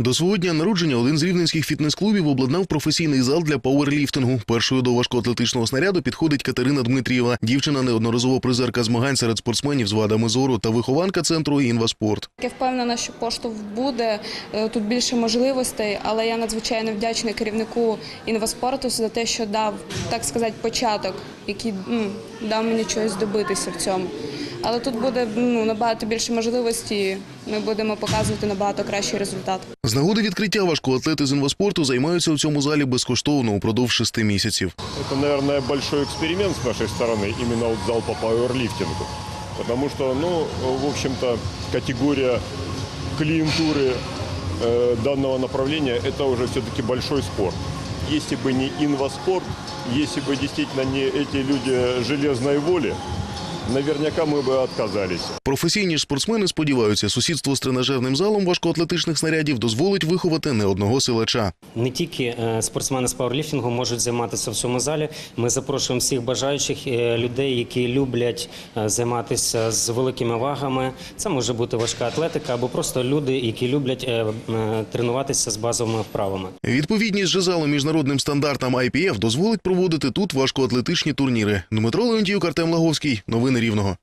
До свого дня народження один з рівненських фітнес-клубів обладнав професійний зал для пауерліфтингу. Першою до важкоатлетичного снаряду підходить Катерина Дмитрієва. Дівчина неодноразово призерка змагань серед спортсменів з вадами зору та вихованка центру «Інваспорт». Я впевнена, що поштовх буде е, тут більше можливостей, але я надзвичайно вдячна керівнику інваспорту за те, що дав, так сказати, початок, який дав мені чогось добитися в цьому Але тут буде ну, набагато більше можливостей, ми будемо показувати набагато кращий результат. З нагоди відкриття важкоатлети з інваспорту займаються у цьому залі безкоштовно упродовж шести місяців. Это, наверное, большой эксперимент с нашей стороны, именно вот зал по пауэрлифтингу. Потому что, ну, в общем-то, категория клиентуры э, данного направления – это уже все-таки большой спорт. Если бы не инваспорт, если бы действительно не эти люди железной воли, наверняка мы бы отказались. Професійні ж спортсмени сподіваються, сусідство з тренажерним залом важкоатлетичних снарядів дозволить виховати не одного силача. Не тільки е, спортсмени з пауерліфтингу можуть займатися в цьому залі. Ми запрошуємо всіх бажаючих е, людей, які люблять е, займатися з великими вагами. Це може бути важка атлетика або просто люди, які люблять тренуватися з базовими вправами. Відповідність же залу міжнародним стандартам IPF дозволить проводити тут важкоатлетичні турніри. Дмитро Леонтіюк, Артем Лаговський. Новини Рівного.